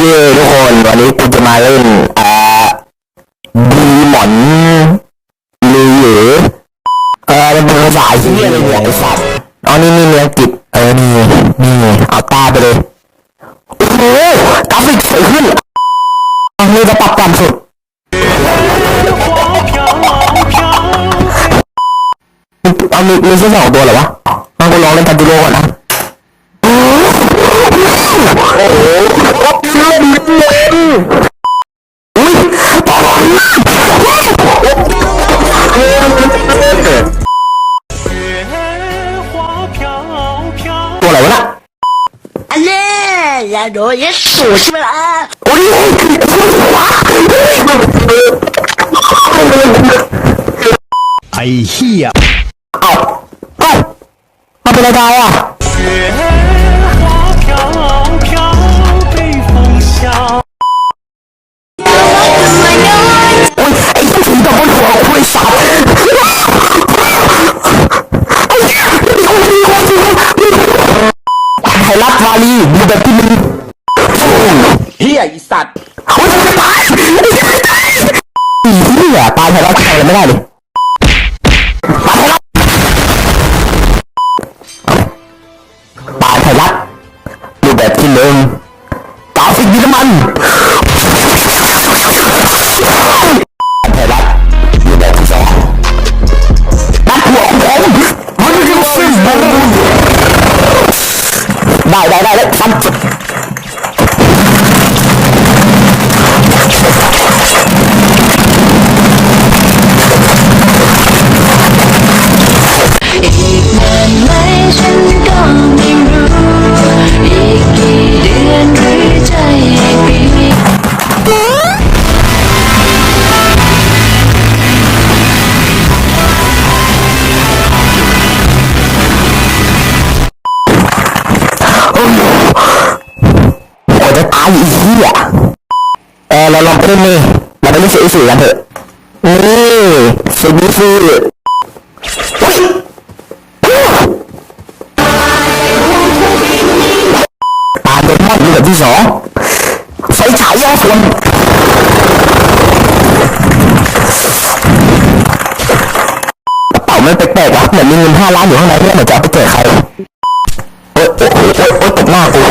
เคทุกคนวันนี้กูจะมาเล่นอ่าดีหมอนลีหรือเออมันเป็นภาษาที่อะไรเนี่ยไอ้สัตว์อ๋อนี่นี่เมืองกิจเออนี่นี่เอาตาไปเลยโอ้โหกราฟิกสวยขึ้นอันนี้จะปรับต่ำสุดเอามีมีแค่สองตัวเหรอวะเอากูลองเล่นตันจิโร่ก่อนนะ อย่าโดนยัดสูใช่ไหมล่ะโอ้ยไอ้เหี้ยเอาเอามันเป็นอะไรอะ ยรัฐวาลีดูแบบที่มึงเฮียอีสัตว์โอ้ยจะตายไอ้เหี้ยตายอีเหี้ยตายไทยรัฐทำอะไรไม่ได้เลยตายไทยรัฐดูแบบที่หนึ่งกราฟิกดีน้ำมัน ได้ได้ กว่ายอีกที่อะเออเราลองไปเล่นนี่เราไปเล่นสีสีกันเถอะนี่สีนี้คืออุ๊ยตาเดมอนอยู่แบบที่สองไฟฉายย่อส่วนกระเป๋ามันแปลกๆวะเหมือนมีเงินห้าล้านอยู่ข้างในเพื่อนเหมือนจะเอาไปแจกใครโอ๊ยโอ๊ยโอ๊ยตบหน้ากู